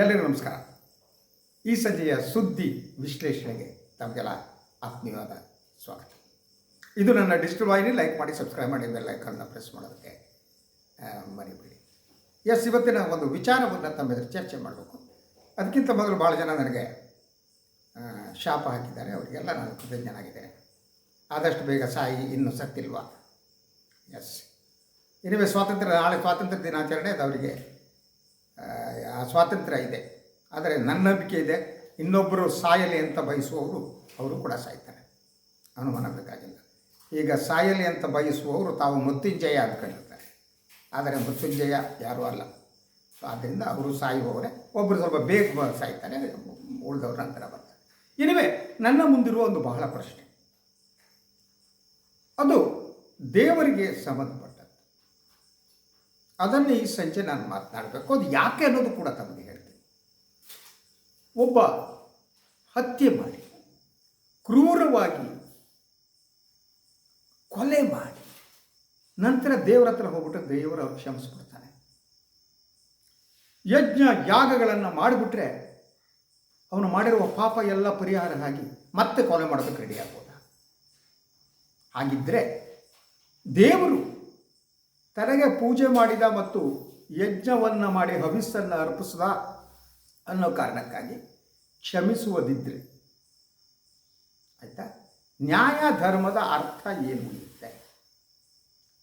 ಎಲ್ಲರಿಗೂ ನಮಸ್ಕಾರ. ಈ ಸಂಜೆಯ ಸುದ್ದಿ ವಿಶ್ಲೇಷಣೆಗೆ ತಮಗೆಲ್ಲ ಆತ್ಮೀಯವಾದ ಸ್ವಾಗತ. ಇದು ನನ್ನ ಡಿಜಿಟಲ್ ವಾಹಿನಿ, ಲೈಕ್ ಮಾಡಿ, ಸಬ್ಸ್ಕ್ರೈಬ್ ಮಾಡಿ, ಬೆಲ್ ಐಕನ್ನ ಪ್ರೆಸ್ ಮಾಡೋದಕ್ಕೆ ಮರಿಬೇಡಿ. ಎಸ್, ಇವತ್ತಿನ ಒಂದು ವಿಚಾರವನ್ನು ತಮ್ಮ ಎದುರು ಚರ್ಚೆ ಮಾಡಬೇಕು. ಅದಕ್ಕಿಂತ ಮೊದಲು ಭಾಳ ಜನ ನನಗೆ ಶಾಪ ಹಾಕಿದ್ದಾರೆ. ಅವರಿಗೆಲ್ಲ ನಾನು ಕೃತಜ್ಞನಾಗಿದ್ದೇನೆ. ಆದಷ್ಟು ಬೇಗ ಸಾಯಿ, ಇನ್ನೂ ಸತ್ತಿಲ್ವಾ? ಎಸ್. ಇನಿವೆ ಸ್ವಾತಂತ್ರ್ಯ, ನಾಳೆ ಸ್ವಾತಂತ್ರ್ಯ ದಿನಾಚರಣೆ, ಅದು ಅವರಿಗೆ ಆ, ಸ್ವಾತಂತ್ರ್ಯ ಇದೆ. ಆದರೆ ನನ್ನ ನಂಬಿಕೆ ಇದೆ. ಇನ್ನೊಬ್ಬರು ಸಾಯಲಿ ಅಂತ ಬಯಸುವವರು ಅವರು ಕೂಡ ಸಾಯ್ತಾರೆ. ಅನುಮಾನ ಬೇಕಾಗಿಲ್ಲ. ಈಗ ಸಾಯಲಿ ಅಂತ ಬಯಸುವವರು ತಾವು ಮೃತ್ಯುಂಜಯ ಅಂದ್ಕೊಂಡಿರ್ತಾರೆ. ಆದರೆ ಮೃತ್ಯುಂಜಯ ಯಾರೂ ಅಲ್ಲ. ಸೊ ಆದ್ದರಿಂದ ಅವರು ಸಾಯುವವರೇ ಒಬ್ಬರು ಸ್ವಲ್ಪ ಬೇಗ ಸಾಯ್ತಾರೆ ಉಳಿದವ್ರ ನಂತರ ಬರ್ತಾರೆ. ಇನಿವೆ ನನ್ನ ಮುಂದಿರುವ ಒಂದು ಬಹಳ ಪ್ರಶ್ನೆ. ಅದು ದೇವರಿಗೆ ಸಂಬಂಧಪಟ್ಟದ್ದು ಅದನ್ನು ಈ ಸಂಜೆ ನಾನು ಮಾತನಾಡಬೇಕು. ಅದು ಯಾಕೆ ಅನ್ನೋದು ಕೂಡ ತಮಗೆ ಹೇಳ್ತೀನಿ. ಒಬ್ಬ ಹತ್ಯೆ ಮಾಡಿ, ಕ್ರೂರವಾಗಿ ಕೊಲೆ ಮಾಡಿ, ನಂತರ ದೇವರ ಹತ್ರ ಹೋಗ್ಬಿಟ್ಟು ದೇವರು ಕ್ಷಮಿಸ್ಬಿಡ್ತಾನೆ ಯಜ್ಞ ಯಾಗಗಳನ್ನು ಮಾಡಿಬಿಟ್ರೆ ಅವನು ಮಾಡಿರುವ ಪಾಪ ಎಲ್ಲ ಪರಿಹಾರ ಆಗಿ ಮತ್ತೆ ಕೊಲೆ ಮಾಡೋದಕ್ಕೆ ರೆಡಿ ಆಗ್ಬೋದ? ಹಾಗಿದ್ದರೆ ದೇವರು ತನಗೆ ಪೂಜೆ ಮಾಡಿದ ಮತ್ತು ಯಜ್ಞವನ್ನು ಮಾಡಿ ಹವಿಸ್ಸನ್ನು ಅರ್ಪಿಸಿದ ಅನ್ನೋ ಕಾರಣಕ್ಕಾಗಿ ಕ್ಷಮಿಸುವುದಿದ್ರೆ. ಆಯಿತಾ? ನ್ಯಾಯ ಧರ್ಮದ ಅರ್ಥ ಏನು ಉಳಿಯುತ್ತೆ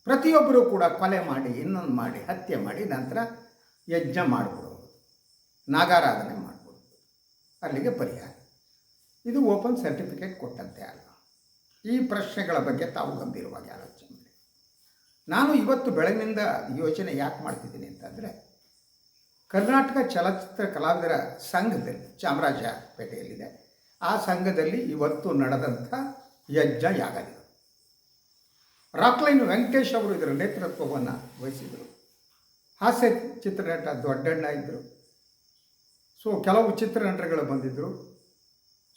ಪ್ರತಿಯೊಬ್ಬರೂ ಕೂಡ ಕೊಲೆ ಮಾಡಿ, ಇನ್ನೊಂದು ಮಾಡಿ, ಹತ್ಯೆ ಮಾಡಿ ನಂತರ ಯಜ್ಞ ಮಾಡಿಬಿಡೋದು. ನಾಗಾರಾಧನೆ ಮಾಡಿಬಿಡೋದು ಅಲ್ಲಿಗೆ ಪರಿಹಾರ. ಇದು ಓಪನ್ ಸರ್ಟಿಫಿಕೇಟ್ ಕೊಟ್ಟಂತೆ ಅಲ್ಲ. ಈ ಪ್ರಶ್ನೆಗಳ ಬಗ್ಗೆ ತಾವು ಗಂಭೀರವಾಗಿ ಮಾಡಿ ನಾನು ಇವತ್ತು ಬೆಳಗಿನಿಂದ ಯೋಚನೆ ಯಾಕೆ ಮಾಡ್ತಿದ್ದೀನಿ ಅಂತಂದರೆ, ಕರ್ನಾಟಕ ಚಲನಚಿತ್ರ ಕಲಾವಿದರ ಸಂಘದಲ್ಲಿ ಚಾಮರಾಜಪೇಟೆಯಲ್ಲಿದೆ ಆ ಸಂಘದಲ್ಲಿ ಇವತ್ತು ನಡೆದಂಥ ಯಜ್ಞ ಯಾಗಲಿದೆ ರಾಕ್ಲೈನ್ ವೆಂಕಟೇಶ್ ಅವರು ಇದರ ನೇತೃತ್ವವನ್ನು ವಹಿಸಿದರು. ಹಾಸ್ಯ ಚಿತ್ರನಟ ದೊಡ್ಡಣ್ಣ ಇದ್ದರು ಸೊ, ಕೆಲವು ಚಿತ್ರನಟರುಗಳು ಬಂದಿದ್ದರು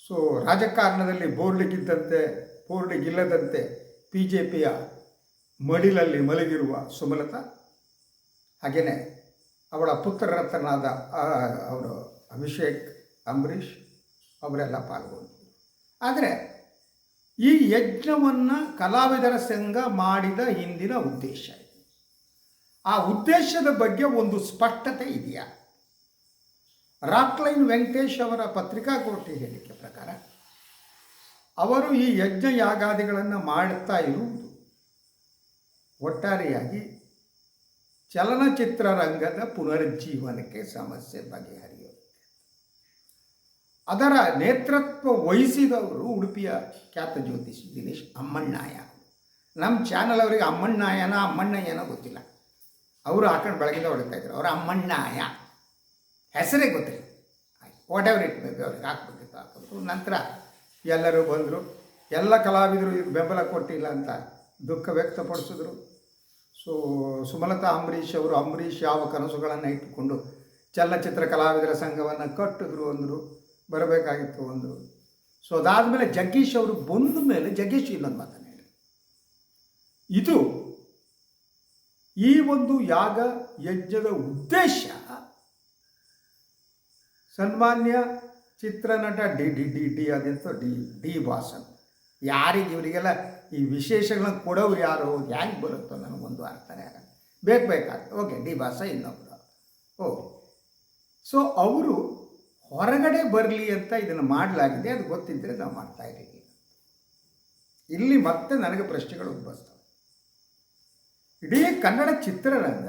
ಸೊ, ರಾಜಕಾರಣದಲ್ಲಿ ಬೋರ್ಡಿಗಿದ್ದಂತೆ ಬೋರ್ಡಿಗಿಲ್ಲದಂತೆ ಬಿ ಜೆ ಪಿಯ ಮಡಿಲಲ್ಲಿ ಮಲಗಿರುವ ಸುಮಲತಾ ಹಾಗೆಯೇ ಅವಳ ಪುತ್ರರತ್ನಾದ ಅವರು ಅಭಿಷೇಕ್, ಅಂಬರೀಷ್, ಅವರೆಲ್ಲ ಪಾಲ್ಗೊಂಡಿದ್ದರು ಆದರೆ ಈ ಯಜ್ಞವನ್ನು ಕಲಾವಿದರ ಸಂಘ ಮಾಡಿದ ಹಿಂದಿನ ಉದ್ದೇಶ ಇದೆ. ಆ ಉದ್ದೇಶದ ಬಗ್ಗೆ ಒಂದು ಸ್ಪಷ್ಟತೆ ಇದೆಯಾ? ರಾಕ್ಲೈನ್ ವೆಂಕಟೇಶ್ ಅವರ ಪತ್ರಿಕಾಗೋಷ್ಠಿ ಹೇಳಿಕೆ ಪ್ರಕಾರ, ಅವರು ಈ ಯಜ್ಞ ಯಾಗಾದಿಗಳನ್ನು ಮಾಡುತ್ತಾ ಇರುವುದು ಒಟ್ಟಾರೆಯಾಗಿ ಚಲನಚಿತ್ರ ರಂಗದ ಪುನರುಜ್ಜೀವನಕ್ಕೆ ಸಮಸ್ಯೆ ಬಗೆಹರಿಯುತ್ತೆ ಅದರ ನೇತೃತ್ವ ವಹಿಸಿದವರು ಉಡುಪಿಯ ಖ್ಯಾತ ಜ್ಯೋತಿಷಿ ದಿನೇಶ್ ಅಮ್ಮಣ್ಣಾಯ ನಮ್ಮ ಚಾನಲ್ ಅವರಿಗೆ ಅಮ್ಮಣ್ಣಾಯನ ಅಮ್ಮಣ್ಣಯ್ಯನ ಗೊತ್ತಿಲ್ಲ. ಅವರು ಹಾಕೊಂಡು ಬೆಳಗಿಂದ ಹೊಡಿತಾ ಇದ್ರು. ಅವರು ಅಮ್ಮಣ್ಣಾಯ ಹೆಸರೇ ಗೊತ್ತಿಲ್ಲ. ವಾಟ್ ಎವರ್ ಇಟ್ ಅವ್ರಿಗೆ ಹಾಕ್ಬೇಕಿತ್ತು ಹಾಕಿದ್ರು ನಂತರ ಎಲ್ಲರೂ ಬಂದರು. ಎಲ್ಲ ಕಲಾವಿದರು ಬೆಂಬಲ ಕೊಟ್ಟಿಲ್ಲ ಅಂತ ದುಃಖ ವ್ಯಕ್ತಪಡಿಸಿದ್ರು. ಸೊ ಸುಮಲತಾ ಅಂಬರೀಷ್ ಅವರು ಅಂಬರೀಷ್ ಯಾವ ಕನಸುಗಳನ್ನು ಇಟ್ಟುಕೊಂಡು ಚಲನಚಿತ್ರ ಕಲಾವಿದರ ಸಂಘವನ್ನು ಕಟ್ಟಿದ್ರು ಅಂದರು, ಬರಬೇಕಾಗಿತ್ತು ಅಂದರು. ಸೊ ಅದಾದಮೇಲೆ ಜಗ್ಗೀಶ್ ಅವರು ಬಂದ ಮೇಲೆ, ಜಗ್ಗೀಶ್ ಇನ್ನೊಂದು ಮಾತನ್ನು ಹೇಳಿ. ಇದು ಈ ಒಂದು ಯಾಗ ಯಜ್ಞದ ಉದ್ದೇಶ. ಸನ್ಮಾನ್ಯ ಚಿತ್ರನಟ ಡಿ ಡಿ ಡಿ ಡಿ, ಅದಂತ ಡಿ ಡಿ ಬಾಸನ್ ಯಾರಿಗೆ ಇವರಿಗೆಲ್ಲ ಈ ವಿಶೇಷಗಳನ್ನು ಕೊಡೋರು ಯಾರು? ಹ್ಯಾಂಗೆ ಬರುತ್ತೋ ಒಂದು ಅರ್ಥನೇ ಆಗಲ್ಲ. ಬೇಕು ಬೇಕಾಗ್ತದೆ. ಓಕೆ, ಡಿ ಬಾಸ ಇನ್ನೊಬ್ಬರು ಓ, ಸೊ ಅವರು ಹೊರಗಡೆ ಬರಲಿ ಅಂತ ಇದನ್ನು ಮಾಡಲಾಗಿದೆ. ಅದು ಗೊತ್ತಿದ್ದರೆ ನಾವು ಮಾಡ್ತಾ ಇದ್ದೀವಿ. ಇಲ್ಲಿ ಮತ್ತೆ ನನಗೆ ಪ್ರಶ್ನೆಗಳು ಉದ್ಭವಿಸ್ತವೆ. ಇಡೀ ಕನ್ನಡ ಚಿತ್ರರಂಗ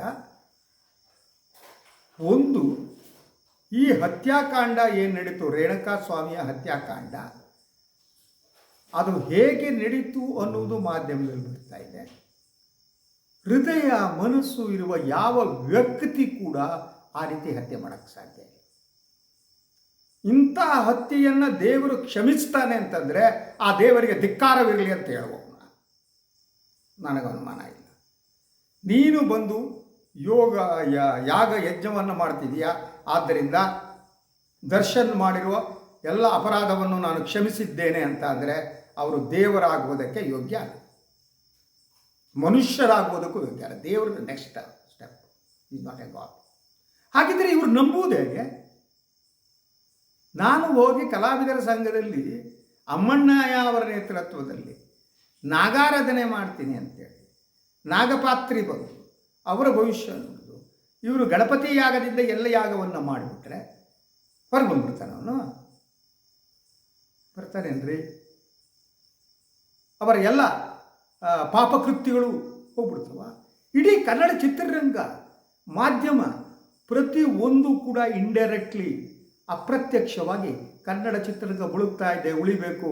ಒಂದು ಈ ಹತ್ಯಾಕಾಂಡ ಏನು ನಡೀತು? ರೇಣುಕಾ ಸ್ವಾಮಿಯ ಹತ್ಯಾಕಾಂಡ. ಅದು ಹೇಗೆ ನಡೀತು ಅನ್ನುವುದು ಮಾಧ್ಯಮದಲ್ಲಿ ಬರ್ತಾ ಇದೆ ಹೃದಯ, ಮನಸ್ಸು ಇರುವ ಯಾವ ವ್ಯಕ್ತಿ ಕೂಡ ಆ ರೀತಿ ಹತ್ಯೆ ಮಾಡೋಕ್ಕೆ ಸಾಧ್ಯ ಇಲ್ಲ. ಇಂತಹ ಹತ್ಯೆಯನ್ನು ದೇವರು ಕ್ಷಮಿಸ್ತಾನೆ ಅಂತಂದರೆ ಆ ದೇವರಿಗೆ ಧಿಕ್ಕಾರವಿರಲಿ ಅಂತ ಹೇಳ್ಬೋದು ನನಗೆ ಅನುಮಾನ ಇಲ್ಲ. ನೀನು ಬಂದು ಯೋಗ ಯಾಗ ಯಜ್ಞವನ್ನು ಮಾಡ್ತಿದೀಯಾ ಆದ್ದರಿಂದ ದರ್ಶನ್ ಮಾಡಿರುವ ಎಲ್ಲ ಅಪರಾಧವನ್ನು ನಾನು ಕ್ಷಮಿಸಿದ್ದೇನೆ ಅಂತ ಅಂದರೆ ಅವರು ದೇವರಾಗುವುದಕ್ಕೆ ಯೋಗ್ಯ ಅಲ್ಲ. ಮನುಷ್ಯರಾಗುವುದಕ್ಕೂ ಯೋಗ್ಯ ಅಲ್ಲ. ದೇವರ next step is not a god ಹಾಗಿದ್ರೆ ಇವರು ನಂಬುವುದು ನಾನು ಹೋಗಿ ಕಲಾವಿದರ ಸಂಘದಲ್ಲಿ, ಅಮ್ಮಣ್ಣಯ್ಯ ಅವರ ನೇತೃತ್ವದಲ್ಲಿ ನಾಗಾರಾಧನೆ ಮಾಡ್ತೀನಿ ಅಂತೇಳಿ, ನಾಗಪಾತ್ರಿ ಬಂದು ಅವರ ಭವಿಷ್ಯ ನೋಡಿದ್ರು ಇವರು ಗಣಪತಿ ಯಾಗದಿಂದ ಎಲ್ಲ ಯಾಗವನ್ನು ಮಾಡಿಬಿಟ್ರೆ ಹೊರಗೆ ಬಂದ್ಬಿಡ್ತಾನೆ ಅವನು. ಬರ್ತಾನೇನ್ರಿ? ಅವರ ಎಲ್ಲ ಪಾಪಕೃತ್ಯಗಳು ಹೋಗ್ಬಿಡ್ತವ. ಇಡೀ ಕನ್ನಡ ಚಿತ್ರರಂಗ ಮಾಧ್ಯಮ ಪ್ರತಿ ಒಂದು ಕೂಡ ಇಂಡೈರೆಕ್ಟ್ಲಿ ಅಪ್ರತ್ಯಕ್ಷವಾಗಿ ಕನ್ನಡ ಚಿತ್ರರಂಗ ಮುಳುಗ್ತಾ ಇದೆ, ಉಳಿಬೇಕು,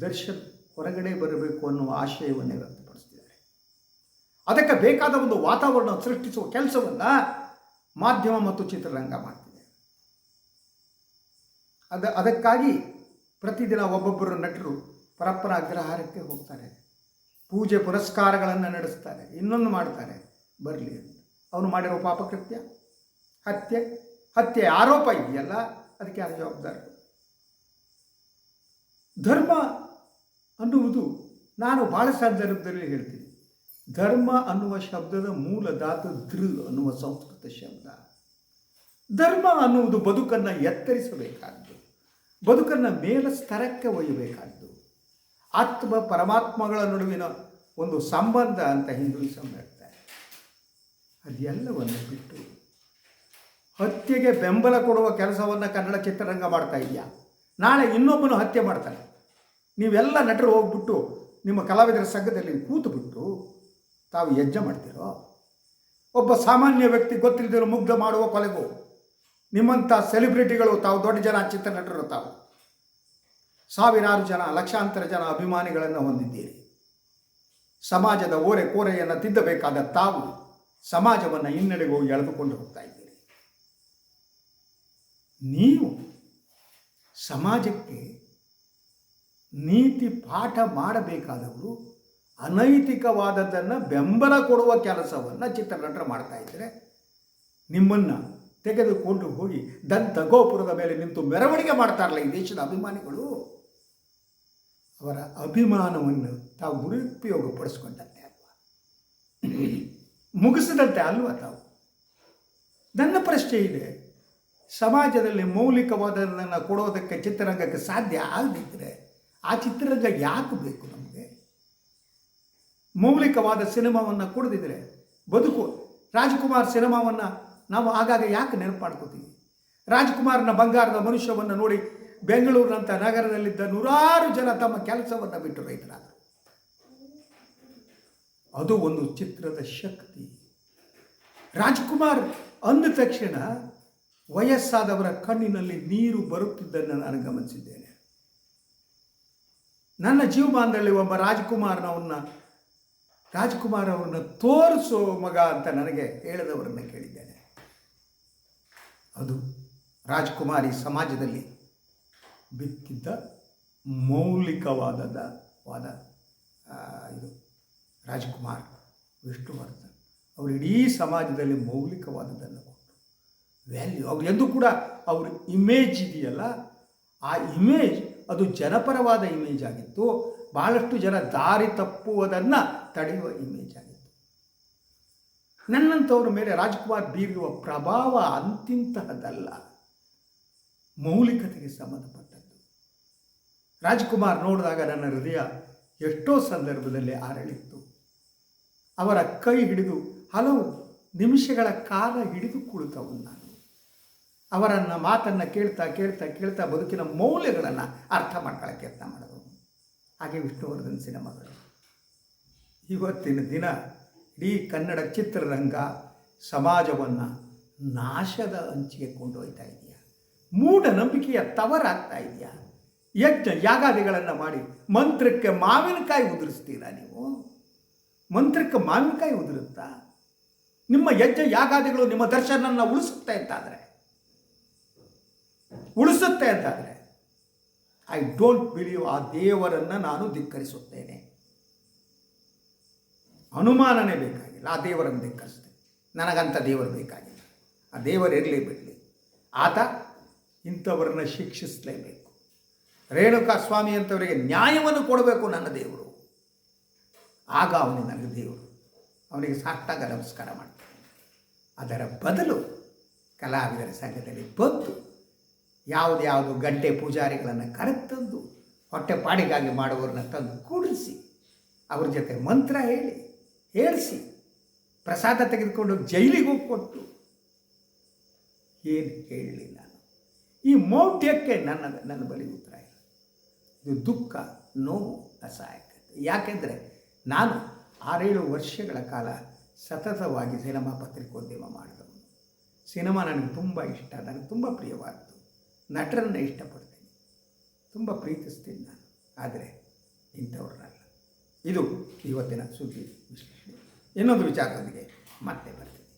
ದರ್ಶನ್ ಹೊರಗಡೆ ಬರಬೇಕು ಅನ್ನುವ ಆಶಯವನ್ನೇ ವ್ಯಕ್ತಪಡಿಸ್ತಿದ್ದಾರೆ. ಅದಕ್ಕೆ ಬೇಕಾದ ಒಂದು ವಾತಾವರಣ ಸೃಷ್ಟಿಸುವ ಕೆಲಸವನ್ನು ಮಾಧ್ಯಮ ಮತ್ತು ಚಿತ್ರರಂಗ ಮಾಡ್ತಿದೆ. ಅದ, ಅದಕ್ಕಾಗಿ ಪ್ರತಿದಿನ ಒಬ್ಬೊಬ್ಬರು ನಟರು ಪರಪ್ಪನ ಅಗ್ರಹಾರಕ್ಕೆ ಹೋಗ್ತಾರೆ. ಪೂಜೆ ಪುರಸ್ಕಾರಗಳನ್ನು ನಡೆಸ್ತಾರೆ. ಇನ್ನೊಂದು ಮಾಡ್ತಾರೆ, ಬರಲಿ ಅಂತ. ಅವನು ಮಾಡಿರೋ ಪಾಪಕೃತ್ಯ, ಹತ್ಯೆ ಹತ್ಯೆ, ಆರೋಪ ಇದೆಯಲ್ಲ, ಅದಕ್ಕೆ ಯಾರು ಜವಾಬ್ದಾರಿ? ಧರ್ಮ ಅನ್ನುವುದು ನಾನು ಭಾಳ ಸಂದರ್ಭದಲ್ಲಿ ಹೇಳ್ತೀನಿ. ಧರ್ಮ ಅನ್ನುವ ಶಬ್ದದ ಮೂಲ ಧಾತು ದೃ ಅನ್ನುವ ಸಂಸ್ಕೃತ ಶಬ್ದ. ಧರ್ಮ ಅನ್ನುವುದು ಬದುಕನ್ನು ಎತ್ತರಿಸಬೇಕಾದ್ದು, ಬದುಕನ್ನು ಮೇಲ ಸ್ತರಕ್ಕೆ ಒಯ್ಯಬೇಕಾದ್ದು. ಆತ್ಮ ಪರಮಾತ್ಮಗಳ ನಡುವಿನ ಒಂದು ಸಂಬಂಧ ಅಂತ ಹಿಂದೂಯಿಸಂ ಹೇಳ್ತಾರೆ. ಅದೆಲ್ಲವನ್ನು ಬಿಟ್ಟು ಹತ್ಯೆಗೆ ಬೆಂಬಲ ಕೊಡುವ ಕೆಲಸವನ್ನು ಕನ್ನಡ ಚಿತ್ರರಂಗ ಮಾಡ್ತಾ ಇದೆಯಾ? ನಾಳೆ ಇನ್ನೊಬ್ಬನು ಹತ್ಯೆ ಮಾಡ್ತಾನೆ. ನೀವೆಲ್ಲ ನಟರು ಹೋಗ್ಬಿಟ್ಟು ನಿಮ್ಮ ಕಲಾವಿದರ ಸಂಘದಲ್ಲಿ ಕೂತುಬಿಟ್ಟು ತಾವು ಯಜ್ಜ ಮಾಡ್ತೀರೋ? ಒಬ್ಬ ಸಾಮಾನ್ಯ ವ್ಯಕ್ತಿ ಗೊತ್ತಿಲ್ಲದಿರೋ ಮುಗ್ಧ ಮಾಡುವ ಕೊಲೆಗೂ? ನಿಮ್ಮಂಥ ಸೆಲೆಬ್ರಿಟಿಗಳು ತಾವು ದೊಡ್ಡ ಜನ ಚಿತ್ರನಟರು ತಾವು. ಸಾವಿರಾರು ಜನ, ಲಕ್ಷಾಂತರ ಜನ ಅಭಿಮಾನಿಗಳನ್ನು ಹೊಂದಿದ್ದೀರಿ. ಸಮಾಜದ ಓರೆ ಕೋರೆಯನ್ನು ತಿದ್ದಬೇಕಾದ ತಾವು ಸಮಾಜವನ್ನು ಹಿನ್ನಡೆಗೂ ಎಳೆದುಕೊಂಡು ಹೋಗ್ತಾ ಇದ್ದೀರಿ. ನೀವು ಸಮಾಜಕ್ಕೆ ನೀತಿ ಪಾಠ ಮಾಡಬೇಕಾದವರು ಅನೈತಿಕವಾದದ್ದನ್ನು ಬೆಂಬಲ ಕೊಡುವ ಕೆಲಸವನ್ನು ಚಿತ್ರನಟರು ಮಾಡ್ತಾ ಇದ್ದರೆ ನಿಮ್ಮನ್ನು ತೆಗೆದುಕೊಂಡು ಹೋಗಿ ದಂತ ಗೋಪುರದ ಮೇಲೆ ನಿಂತು ಮೆರವಣಿಗೆ ಮಾಡ್ತಾರಲ್ಲ ಈ ದೇಶದ ಅಭಿಮಾನಿಗಳು. ಅವರ ಅಭಿಮಾನವನ್ನು ತಾವು ದುರುಪಯೋಗಪಡಿಸ್ಕೊಂಡಂತೆ ಅಲ್ವಾ? ಮುಗಿಸಿದಂತೆ ಅಲ್ವಾ ತಾವು? ನನ್ನ ಪ್ರಶ್ನೆ ಇದೆ, ಸಮಾಜದಲ್ಲಿ ಮೌಲಿಕವಾದದನ್ನು ಕೊಡೋದಕ್ಕೆ ಚಿತ್ರರಂಗಕ್ಕೆ ಸಾಧ್ಯ ಆಗದಿದ್ದರೆ ಆ ಚಿತ್ರರಂಗ ಯಾಕೆ ಬೇಕು ನಮಗೆ? ಮೌಲಿಕವಾದ ಸಿನಿಮಾವನ್ನು ಕೊಡದಿದ್ದರೆ ಬದುಕು ರಾಜ್ಕುಮಾರ್ ಸಿನಿಮಾವನ್ನು ನಾವು ಆಗಾಗ ಯಾಕೆ ನೆನಪು ಮಾಡ್ಕೋತೀವಿ ರಾಜ್ಕುಮಾರ್ನ ಬಂಗಾರದ ಮನುಷ್ಯವನ್ನು ನೋಡಿ ಬೆಂಗಳೂರಿನಂಥ ನಗರದಲ್ಲಿದ್ದ ನೂರಾರು ಜನ ತಮ್ಮ ಕೆಲಸವನ್ನು ಬಿಟ್ಟು ರೈತರಾದ. ಅದು ಒಂದು ಚಿತ್ರದ ಶಕ್ತಿ. ರಾಜ್ಕುಮಾರ್ ಅಂದ ತಕ್ಷಣ ವಯಸ್ಸಾದವರ ಕಣ್ಣಿನಲ್ಲಿ ನೀರು ಬರುತ್ತಿದ್ದನ್ನು ನಾನು ಗಮನಿಸಿದ್ದೇನೆ. ನನ್ನ ಜೀವಮಾನದಲ್ಲಿ ಒಬ್ಬ ರಾಜ್ಕುಮಾರ್ನವನ್ನ ರಾಜ್ಕುಮಾರ್ ಅವರನ್ನು ತೋರಿಸೋ ಮಗ ಅಂತ ನನಗೆ ಹೇಳಿದವರನ್ನು ಕೇಳಿದ್ದೇನೆ. ಅದು ರಾಜ್ಕುಮಾರಿ ಸಮಾಜದಲ್ಲಿ ಬಿತ್ತಿದ್ದ ಮೌಲಿಕವಾದದ ವಾದ ಇದು ರಾಜ್ಕುಮಾರ್ ವಿಷ್ಣುವರ್ಧನ್. ಅವರು ಇಡೀ ಸಮಾಜದಲ್ಲಿ ಮೌಲಿಕವಾದದ್ದನ್ನು ಕೊಟ್ಟರು. ವ್ಯಾಲ್ಯೂ ಅವ್ರು ಎಂದು ಕೂಡ ಅವ್ರ ಇಮೇಜ್ ಇದೆಯಲ್ಲ, ಆ ಇಮೇಜ್ ಅದು ಜನಪರವಾದ ಇಮೇಜ್ ಆಗಿತ್ತು. ಭಾಳಷ್ಟು ಜನ ದಾರಿ ತಪ್ಪುವುದನ್ನು ತಡೆಯುವ ಇಮೇಜ್ ಆಗಿತ್ತು. ನನ್ನಂಥವ್ರ ಮೇಲೆ ರಾಜ್ಕುಮಾರ್ ಬೀರುವ ಪ್ರಭಾವ ಅಂತಿಂತಹದಲ್ಲ. ಮೌಲಿಕತೆಗೆ ಸಂಬಂಧಪಟ್ಟದ್ದು. ರಾಜ್ಕುಮಾರ್ ನೋಡಿದಾಗ ನನ್ನ ಹೃದಯ ಎಷ್ಟೋ ಸಂದರ್ಭದಲ್ಲಿ ಆರಳಿತ್ತು ಅವರ ಕೈ ಹಿಡಿದು ಹಲವು ನಿಮಿಷಗಳ ಕಾಲ ಹಿಡಿದು ಕುಳಿತವು ನಾನು. ಅವರನ್ನು ಮಾತನ್ನು ಕೇಳ್ತಾ ಕೇಳ್ತಾ ಕೇಳ್ತಾ ಬದುಕಿನ ಮೌಲ್ಯಗಳನ್ನು ಅರ್ಥ ಮಾಡ್ಕೊಳ್ಳೋಕ್ಕೆ ಯತ್ನ ಮಾಡಿದವು ಹಾಗೆ ವಿಷ್ಣುವರ್ಧನ್ ಸಿನಿಮಾಗಳು. ಇವತ್ತಿನ ದಿನ ಇಡೀ ಕನ್ನಡ ಚಿತ್ರರಂಗ ಸಮಾಜವನ್ನು ನಾಶದ ಅಂಚಿಗೆ ಕೊಂಡೊಯ್ತಾ ಇದೆಯಾ? ಮೂಢನಂಬಿಕೆಯ ತವರಾಗ್ತಾ ಇದೆಯಾ? ಯಜ್ಞ ಯಾಗಾದಿಗಳನ್ನು ಮಾಡಿ ಮಂತ್ರಕ್ಕೆ ಮಾವಿನಕಾಯಿ ಉದುರಿಸ್ತೀರಾ ನೀವು? ಮಂತ್ರಕ್ಕೆ ಮಾವಿನಕಾಯಿ ಉದುರುತ್ತಾ? ನಿಮ್ಮ ಯಜ್ಞ ಯಾಗಾದಿಗಳು ನಿಮ್ಮ ದರ್ಶನವನ್ನು ಉಳಿಸುತ್ತೆ ಅಂತಾದರೆ? ಉಳಿಸುತ್ತೆ ಅಂತಾದರೆ? ಐ ಡೋಂಟ್ ಬಿಲೀವ್ ಆ ದೇವರನ್ನು ನಾನು ಧಿಕ್ಕರಿಸುತ್ತೇನೆ. ಅನುಮಾನನೇ ಬೇಕಾಗಿಲ್ಲ. ಆ ದೇವರನ್ನು ಧಿಕ್ಕರಿಸ್ತೇನೆ. ನನಗಂಥ ದೇವರು ಬೇಕಾಗಿಲ್ಲ. ಆ ದೇವರು ಇರಲಿ ಬಿಡಲಿ. ಆತ ಇಂಥವರನ್ನು ಶಿಕ್ಷಿಸಲೇಬೇಕು. ರೇಣುಕಾ ಸ್ವಾಮಿ ಅಂತವರಿಗೆ ನ್ಯಾಯವನ್ನು ಕೊಡಬೇಕು ನನ್ನ ದೇವರು. ಆಗ ಅವನು ನನಗೆ ದೇವರು. ಅವನಿಗೆ ಸಾಷ್ಟಾಗ ನಮಸ್ಕಾರ ಮಾಡ್ತಾನೆ. ಅದರ ಬದಲು ಕಲಾವಿದರ ಸಂಘದಲ್ಲಿ ಬಂದು ಯಾವುದ್ಯಾವುದು ಯಾವುದು ಗಂಟೆ ಪೂಜಾರಿಗಳನ್ನು ಕರೆತಂದು ಹೊಟ್ಟೆ ಪಾಡಿಗಾಗಿ ಮಾಡುವವ್ರನ್ನ ತಂದು ಕೂಡಿಸಿ ಅವ್ರ ಜೊತೆ ಮಂತ್ರ ಹೇಳಿ, ಹೇಳಿಸಿ, ಪ್ರಸಾದ ತೆಗೆದುಕೊಂಡು ಜೈಲಿಗೆ ಕೊಟ್ಟು. ಏನು ಹೇಳಲಿ ನಾನು. ಈ ಮೌಢ್ಯಕ್ಕೆ ನನ್ನ ನನ್ನ ಬಳಿ ಇದು ದುಃಖ, ನೋವು ಅಸಹಾಯಕತೆ. ಯಾಕೆಂದರೆ ನಾನು ಆರೇಳು ವರ್ಷಗಳ ಕಾಲ ಸತತವಾಗಿ ಸಿನಿಮಾ ಪತ್ರಿಕೋದ್ಯಮ ಮಾಡಿದವನು. ಸಿನಿಮಾ ನನಗೆ ತುಂಬ ಇಷ್ಟ, ನನಗೆ ತುಂಬ ಪ್ರಿಯವಾದದ್ದು. ನಟರನ್ನು ಇಷ್ಟಪಡ್ತೀನಿ. ತುಂಬ ಪ್ರೀತಿಸ್ತೀನಿ ನಾನು. ಆದರೆ ಇಂಥವ್ರನ್ನಲ್ಲ. ಇದು ಇವತ್ತಿನ ಸುದ್ದಿ ವಿಶ್ಲೇಷಣೆ. ಇನ್ನೊಂದು ವಿಚಾರದೊಂದಿಗೆ ಮತ್ತೆ ಬರ್ತೀನಿ.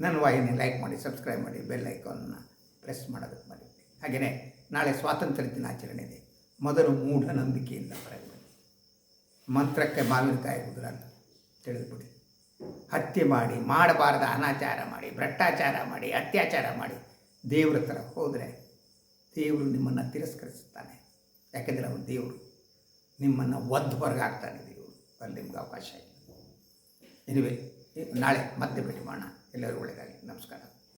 ನನ್ನ ವಾಹಿನಿ ಲೈಕ್ ಮಾಡಿ, ಸಬ್ಸ್ಕ್ರೈಬ್ ಮಾಡಿ, ಬೆಲ್ ಐಕಾನ್ನ ಪ್ರೆಸ್ ಮಾಡೋದಕ್ಕೆ ಮರೀತೀನಿ ಹಾಗೆಯೇ ನಾಳೆ ಸ್ವಾತಂತ್ರ್ಯ ದಿನಾಚರಣೆ ಇದೆ ಮೊದಲು ಮೂಢನಂಬಿಕೆಯಿಂದ ಹೊರಗೆ ಬನ್ನಿ ಮಂತ್ರಕ್ಕೆ ಮಾವಿನಕಾಯಿ ಉದುರಲ್ಲ ತಿಳಿದುಬಿಡಿ ಹತ್ಯೆ ಮಾಡಿ, ಮಾಡಬಾರದ ಅನಾಚಾರ ಮಾಡಿ, ಭ್ರಷ್ಟಾಚಾರ ಮಾಡಿ, ಅತ್ಯಾಚಾರ ಮಾಡಿ ದೇವ್ರ ಹತ್ರ ಹೋದರೆ ದೇವರು ನಿಮ್ಮನ್ನು ತಿರಸ್ಕರಿಸುತ್ತಾನೆ. ಯಾಕೆಂದರೆ ಅವನು ದೇವರು. ನಿಮ್ಮನ್ನು ಒದ್ದು ಹೊರಗಾಗ್ತಾನೆ ದೇವರು. ಅಲ್ಲಿ ನಿಮ್ಗೆ ಅವಕಾಶ ಇದೆ ಎನಿವೆ ನಾಳೆ ಮತ್ತೆ ಭೇಟಿ ಮಾಡೋಣ. ಎಲ್ಲರಿಗೂ ಒಳ್ಳೆಯದಾಗಿ ನಮಸ್ಕಾರ.